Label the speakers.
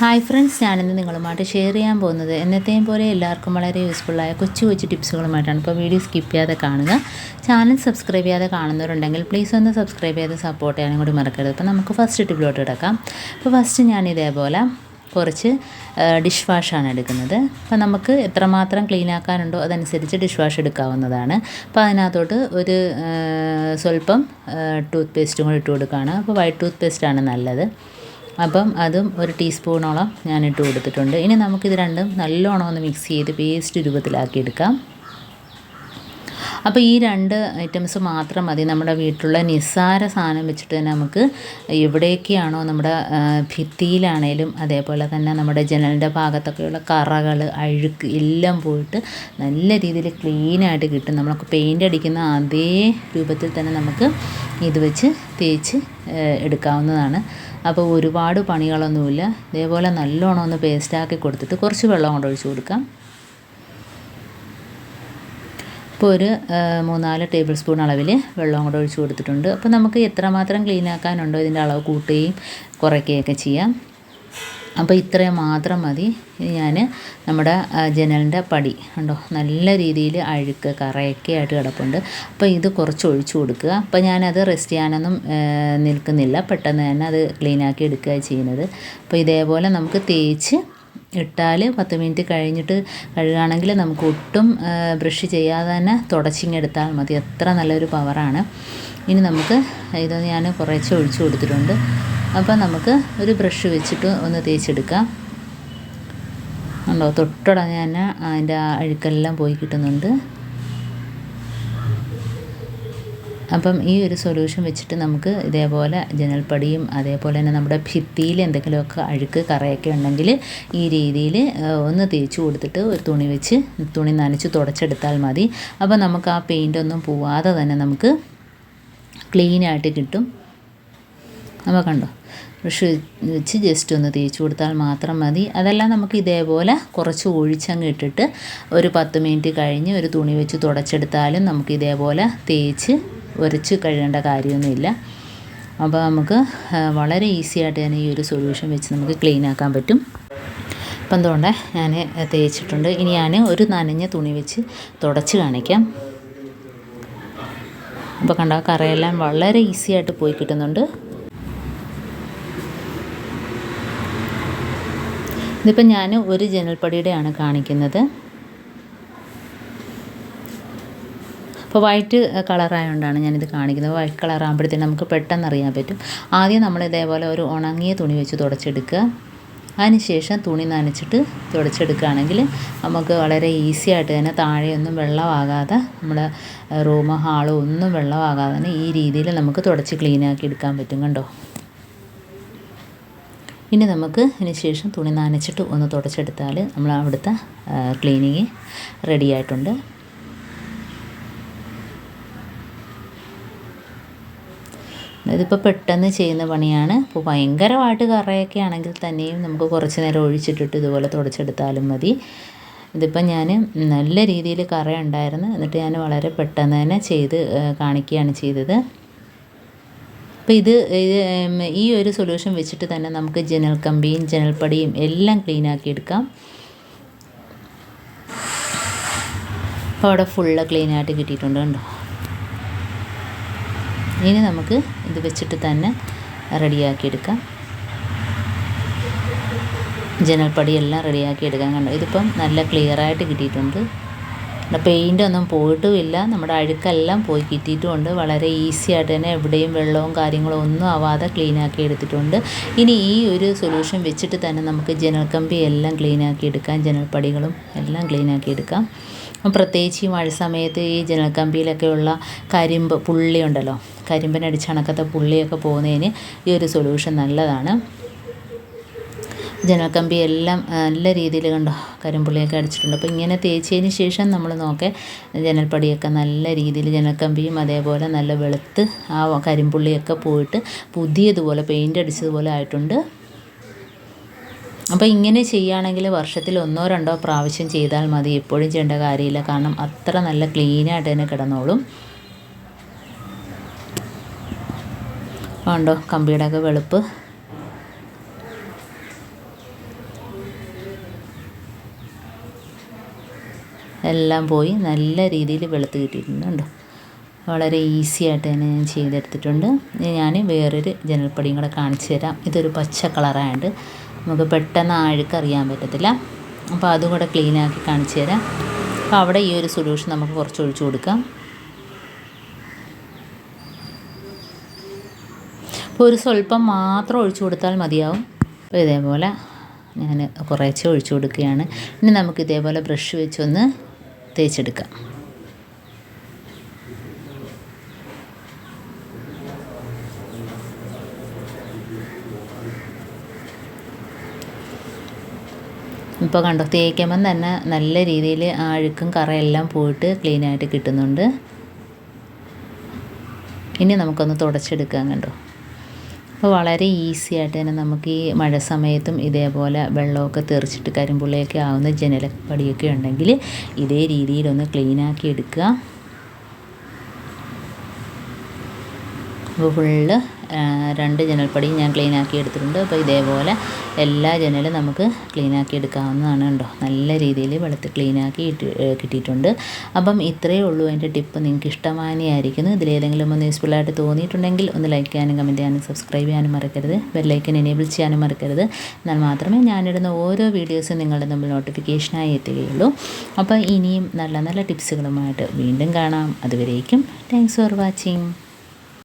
Speaker 1: Hi friends ഞാനിന്ന് നിങ്ങളുമായിട്ട് share ചെയ്യാൻ പോകുന്നത് എന്നത്തെയും പോലെ എല്ലാവർക്കും വളരെ യൂസ്ഫുള്ളായ കൊച്ചു കൊച്ചു ടിപ്സുകളുമായിട്ടാണ് ഇപ്പോൾ വീഡിയോ സ്കിപ്പ് ചെയ്യാതെ കാണുക. ചാനൽ സബ്സ്ക്രൈബ് ചെയ്യാതെ കാണുന്നവരുണ്ടെങ്കിൽ പ്ലീസ് ഒന്ന് സബ്സ്ക്രൈബ് ചെയ്ത് സപ്പോർട്ട് ചെയ്യാനും കൂടി മറക്കരുത്. അപ്പോൾ നമുക്ക് ഫസ്റ്റ് ടിപ്പിലോട്ട് കിടക്കാം. അപ്പോൾ ഫസ്റ്റ് ഞാൻ ഇതേപോലെ കുറച്ച് ഡിഷ് വാഷാണ് എടുക്കുന്നത്. അപ്പോൾ നമുക്ക് എത്രമാത്രം ക്ലീൻ ആക്കാനുണ്ടോ അതനുസരിച്ച് ഡിഷ് വാഷ് എടുക്കാവുന്നതാണ്. അപ്പോൾ അതിനകത്തോട്ട് ഒരു സ്വല്പം ടൂത്ത് പേസ്റ്റും കൂടി ഇട്ട് കൊടുക്കുകയാണ്. അപ്പോൾ വൈറ്റ് ടൂത്ത് പേസ്റ്റാണ് നല്ലത്. അപ്പം അതും ഒരു ടീസ്പൂണോളം ഞാൻ ഇട്ട് കൊടുത്തിട്ടുണ്ട്. ഇനി നമുക്കിത് രണ്ടും നല്ലോണം ഒന്ന് മിക്സ് ചെയ്ത് പേസ്റ്റ് രൂപത്തിലാക്കി എടുക്കാം അപ്പോൾ ഈ രണ്ട് ഐറ്റംസ് മാത്രം മതി. നമ്മുടെ വീട്ടിലുള്ള നിസ്സാര സാധനം വെച്ചിട്ട് തന്നെ നമുക്ക് എവിടെയൊക്കെയാണോ നമ്മുടെ ഭിത്തിയിലാണേലും അതേപോലെ തന്നെ നമ്മുടെ ജനലിന്റെ ഭാഗത്തൊക്കെയുള്ള കറകൾ അഴുക്ക് എല്ലാം പോയിട്ട് നല്ല രീതിയിൽ ക്ലീനായിട്ട് കിട്ടും. നമ്മൾക്ക് പെയിന്റ് അടിക്കുന്ന അതേ രൂപത്തിൽ തന്നെ നമുക്ക് ഇത് വെച്ച് തേച്ച് എടുക്കാവുന്നതാണ്. അപ്പോൾ ഒരുപാട് പണികളൊന്നുമില്ല. ഇതേപോലെ നല്ലോണം ഒന്ന് പേസ്റ്റാക്കി കൊടുത്തിട്ട് കുറച്ച് വെള്ളം കൊണ്ട് ഒഴിച്ച് കൊടുക്കാം. ഇപ്പോൾ ഒരു മൂന്നാൽ ടേബിൾ സ്പൂൺ അളവിൽ വെള്ളം കൂടെ ഒഴിച്ച് കൊടുത്തിട്ടുണ്ട്. അപ്പോൾ നമുക്ക് എത്രമാത്രം ക്ലീൻ ആക്കാനുണ്ടോ ഇതിന്റെ അളവ് കൂട്ടുകയും കുറയ്ക്കുകയൊക്കെ ചെയ്യാം. അപ്പോൾ ഇത്രയും മാത്രം മതി. ഞാൻ നമ്മുടെ ജനലിന്റെ പടി കണ്ടോ? നല്ല രീതിയിൽ അഴുക്ക് കറയൊക്കെ ആയിട്ട് കിടപ്പുണ്ട്. അപ്പോൾ ഇത് കുറച്ച് ഒഴിച്ചു കൊടുക്കുക. അപ്പോൾ ഞാനത് റെസ്റ്റ് ചെയ്യാനൊന്നും നിൽക്കുന്നില്ല. പെട്ടെന്ന് തന്നെ അത് ക്ലീനാക്കി എടുക്കുക ചെയ്യുന്നത്. അപ്പോൾ ഇതേപോലെ നമുക്ക് തേച്ച് ഇട്ടാൽ പത്ത് മിനിറ്റ് കഴിഞ്ഞിട്ട് കഴുകുകയാണെങ്കിൽ നമുക്ക് ഒട്ടും ബ്രഷ് ചെയ്യാതെ തന്നെ തുടച്ചിങ്ങെടുത്താൽ മതി. എത്ര നല്ലൊരു പവറാണ് ഇനി നമുക്ക് ഇത് ഞാൻ കുറച്ച് ഒഴിച്ചു കൊടുത്തിട്ടുണ്ട്. അപ്പോൾ നമുക്ക് ഒരു ബ്രഷ് വെച്ചിട്ട് ഒന്ന് തേച്ചെടുക്കാം. ഉണ്ടോ തൊട്ടുടനെ തന്നെ അതിന്റെ ആ അഴുക്കെല്ലാം പോയി കിട്ടുന്നുണ്ട്. അപ്പം ഈ ഒരു സൊല്യൂഷൻ വെച്ചിട്ട് നമുക്ക് ഇതേപോലെ ജനൽപ്പടിയും അതേപോലെ തന്നെ നമ്മുടെ ഭിത്തിയിൽ എന്തെങ്കിലുമൊക്കെ അഴുക്ക് കറയൊക്കെ ഉണ്ടെങ്കിൽ ഈ രീതിയിൽ ഒന്ന് തേച്ച് കൊടുത്തിട്ട് ഒരു തുണി വെച്ച് തുണി നനച്ച് തുടച്ചെടുത്താൽ മതി. അപ്പോൾ നമുക്ക് ആ പെയിന്റ് ഒന്നും പോവാതെ തന്നെ നമുക്ക് ക്ലീനായിട്ട് കിട്ടും. അപ്പോൾ കണ്ടോ? ബ്രഷ് വെച്ച് ജസ്റ്റ് ഒന്ന് തേച്ച് കൊടുത്താൽ മാത്രം മതി. അതെല്ലാം നമുക്ക് ഇതേപോലെ കുറച്ച് ഒഴിച്ചങ്ങ് ഇട്ടിട്ട് ഒരു പത്ത് മിനിറ്റ് കഴിഞ്ഞ് ഒരു തുണി വെച്ച് തുടച്ചെടുത്താലും നമുക്ക് ഇതേപോലെ തേച്ച് ഉരച്ച് കഴുകേണ്ട കാര്യമൊന്നുമില്ല. അപ്പോൾ നമുക്ക് വളരെ ഈസി ആയിട്ട് തന്നെ ഈ ഒരു സൊല്യൂഷൻ വെച്ച് നമുക്ക് ക്ലീൻ ആക്കാൻ പറ്റും. അപ്പം എന്തുകൊണ്ട് ഞാൻ തേച്ചിട്ടുണ്ട്. ഇനി ഞാൻ ഒരു നനഞ്ഞ തുണി വെച്ച് തുടച്ച് കാണിക്കാം. അപ്പോൾ കണ്ട കറയെല്ലാം വളരെ ഈസി ആയിട്ട് പോയി കിട്ടുന്നുണ്ട്. ഇതിപ്പോൾ ഞാൻ ഒരു ജനൽപ്പടിയുടെയാണ് കാണിക്കുന്നത്. അപ്പോൾ വൈറ്റ് കളറായതുകൊണ്ടാണ് ഞാനിത് കാണിക്കുന്നത്. വൈറ്റ് കളർ ആകുമ്പോഴത്തേനും നമുക്ക് പെട്ടെന്ന് അറിയാൻ പറ്റും. ആദ്യം നമ്മൾ ഇതേപോലെ ഒരു ഉണങ്ങിയ തുണി വെച്ച് തുടച്ചെടുക്കുക. അതിനുശേഷം തുണി നനച്ചിട്ട് തുടച്ചെടുക്കുകയാണെങ്കിൽ നമുക്ക് വളരെ ഈസി ആയിട്ട് തന്നെ താഴെയൊന്നും വെള്ളമാകാതെ നമ്മുടെ റൂമ് ഹാളോ ഒന്നും വെള്ളമാകാതെ തന്നെ ഈ രീതിയിൽ നമുക്ക് തുടച്ച് ക്ലീനാക്കി എടുക്കാൻ പറ്റും കണ്ടോ? ഇനി നമുക്ക് ഇതിന് ശേഷം തുണി നനച്ചിട്ട് ഒന്ന് തുടച്ചെടുത്താൽ നമ്മൾ അവിടുത്തെ ക്ലീനിങ് റെഡി ആയിട്ടുണ്ട്. ഇതിപ്പോൾ പെട്ടെന്ന് ചെയ്യുന്ന പണിയാണ്. ഇപ്പോൾ ഭയങ്കരമായിട്ട് കറയൊക്കെ ആണെങ്കിൽ തന്നെയും നമുക്ക് കുറച്ച് നേരം ഒഴിച്ചിട്ടിട്ട് ഇതുപോലെ തുടച്ചെടുത്താലും മതി. ഇതിപ്പോൾ ഞാൻ നല്ല രീതിയിൽ കറ ഉണ്ടായിരുന്നു എന്നിട്ട് ഞാൻ വളരെ പെട്ടെന്ന് തന്നെ ചെയ്ത് കാണിക്കുകയാണ് ചെയ്തത്. അപ്പോൾ ഇത് ഈ ഒരു സൊല്യൂഷൻ വെച്ചിട്ട് തന്നെ നമുക്ക് ജനൽ കമ്പിയും ജനൽപ്പടിയും എല്ലാം ക്ലീൻ ആക്കി എടുക്കാം. അപ്പോൾ അവിടെ ഫുള്ള് ക്ലീൻ ആയിട്ട് കിട്ടിയിട്ടുണ്ട് കണ്ടോ? ഇനി നമുക്ക് ഇത് വെച്ചിട്ട് തന്നെ റെഡിയാക്കി എടുക്കാം. ജനൽപ്പടിയെല്ലാം റെഡിയാക്കി എടുക്കാൻ കണ്ടോ? ഇതിപ്പം നല്ല ക്ലിയറായിട്ട് കിട്ടിയിട്ടുണ്ട്. പെയിന്റ് ഒന്നും പോയിട്ടുമില്ല. നമ്മുടെ അഴുക്കെല്ലാം പോയി കിട്ടിയിട്ടുമുണ്ട് വളരെ ഈസി ആയിട്ട് തന്നെ എവിടെയും വെള്ളവും കാര്യങ്ങളും ഒന്നും ആവാതെ ക്ലീൻ ആക്കി എടുത്തിട്ടുണ്ട്. ഇനി ഈ ഒരു സൊല്യൂഷൻ വെച്ചിട്ട് തന്നെ നമുക്ക് ജനൽ കമ്പി എല്ലാം ക്ലീൻ ആക്കി എടുക്കാം ജനൽപ്പടികളും എല്ലാം ക്ലീൻ ആക്കി എടുക്കാം പ്രത്യേകിച്ച് ഈ മഴ സമയത്ത് ഈ ജനൽ കമ്പിയിലൊക്കെയുള്ള കരിമ്പ് പുള്ളിയുണ്ടല്ലോ. കരിമ്പിനടിച്ചണക്കത്തെ പുള്ളിയൊക്കെ പോകുന്നതിന് ഈ ഒരു സൊല്യൂഷൻ നല്ലതാണ്. ജനൽക്കമ്പി എല്ലാം നല്ല രീതിയിൽ കണ്ടോ കരിമ്പുള്ളിയൊക്കെ അടിച്ചിട്ടുണ്ട്. അപ്പോൾ ഇങ്ങനെ തേച്ചതിന് ശേഷം നമ്മൾ നോക്കെ ജനൽപ്പടിയൊക്കെ നല്ല രീതിയിൽ ജനൽക്കമ്പിയും അതേപോലെ നല്ല വെളുത്ത് ആ കരിമ്പുള്ളിയൊക്കെ പോയിട്ട് പുതിയതുപോലെ പെയിന്റ് അടിച്ചതുപോലെ ആയിട്ടുണ്ട്. അപ്പോൾ ഇങ്ങനെ ചെയ്യുകയാണെങ്കിൽ വർഷത്തിൽ ഒന്നോ രണ്ടോ പ്രാവശ്യം ചെയ്താൽ മതി. എപ്പോഴും ചെയ്യേണ്ട കാര്യമില്ല. കാരണം അത്ര നല്ല ക്ലീനായിട്ട് തന്നെ കിടന്നോളും. കണ്ടോ കമ്പിയുടെ ഒക്കെ വെളുപ്പ്. എല്ലാം പോയി നല്ല രീതിയിൽ വെളുത്ത് കിട്ടിയിട്ടുണ്ട് വളരെ ഈസി ആയിട്ട് തന്നെ ഞാൻ ചെയ്തെടുത്തിട്ടുണ്ട്. ഞാൻ വേറൊരു ജനൽപ്പടിയും കൂടെ കാണിച്ചു തരാം. ഇതൊരു പച്ച കളറായതുകൊണ്ട് നമുക്ക് പെട്ടെന്ന് ആ അറിയാൻ പറ്റത്തില്ല. അപ്പോൾ അതും കൂടെ ക്ലീനാക്കി കാണിച്ചു തരാം. അപ്പോൾ അവിടെ ഈ ഒരു സൊല്യൂഷൻ നമുക്ക് കുറച്ച് ഒഴിച്ചു കൊടുക്കാം. അപ്പോൾ ഒരു സ്വല്പം മാത്രം ഒഴിച്ചു കൊടുത്താൽ മതിയാവും. അപ്പോൾ ഇതേപോലെ ഞാൻ കുറേശ്ശെ ഒഴിച്ചു കൊടുക്കുകയാണ്. ഇനി നമുക്ക് ഇതേപോലെ ബ്രഷ് വെച്ചൊന്ന് തേച്ചെടുക്കാം ഇപ്പോൾ കണ്ടോ തേക്കുമ്പം തന്നെ നല്ല രീതിയിൽ ആ അഴുക്കും കറയെല്ലാം പോയിട്ട് ക്ലീനായിട്ട് കിട്ടുന്നുണ്ട്. ഇനി നമുക്കൊന്ന് തുടച്ചെടുക്കാം കണ്ടോ. അപ്പോൾ വളരെ ഈസി ആയിട്ട് തന്നെ നമുക്ക് ഈ മഴ സമയത്തും ഇതേപോലെ വെള്ളമൊക്കെ തെറിച്ചിട്ട് കരിമ്പുള്ളയൊക്കെ ആവുന്ന ജനലപ്പടിയൊക്കെ ഉണ്ടെങ്കിൽ ഇതേ രീതിയിലൊന്ന് ക്ലീനാക്കി എടുക്കുക. അപ്പോൾ ഫുള്ള് രണ്ട് ജനൽപ്പടിയും ഞാൻ ക്ലീൻ ആക്കി എടുത്തിട്ടുണ്ട്. അപ്പോൾ ഇതേപോലെ എല്ലാ ജനലും നമുക്ക് ക്ലീൻ ആക്കി എടുക്കാവുന്നതാണ് കേട്ടോ നല്ല രീതിയിൽ വെളുത്ത് ക്ലീൻ ആക്കി കിട്ടിയിട്ടുണ്ട്. അപ്പം ഇത്രയേ ഉള്ളൂ എന്റെ ടിപ്പ്. നിങ്ങൾക്ക് ഇഷ്ടമാനെയായിരിക്കുന്നു ഇതിലേതെങ്കിലും ഒന്ന് യൂസ്ഫുൾ ആയിട്ട് തോന്നിയിട്ടുണ്ടെങ്കിൽ ഒന്ന് ലൈക്ക് ചെയ്യാനും കമന്റ് ചെയ്യാനും സബ്സ്ക്രൈബ് ചെയ്യാനും മറക്കരുത്. ബെല്ലൈക്കൻ എനേബിൾ ചെയ്യാനും മറക്കരുത്. എന്നാൽ മാത്രമേ ഞാനിടുന്ന ഓരോ വീഡിയോസും നിങ്ങളുടെ മുമ്പിൽ നോട്ടിഫിക്കേഷനായി എത്തുകയുള്ളൂ. അപ്പോൾ ഇനിയും നല്ല നല്ല ടിപ്സുകളുമായിട്ട് വീണ്ടും കാണാം. അതുവരേക്കും താങ്ക്സ് ഫോർ വാച്ചിങ്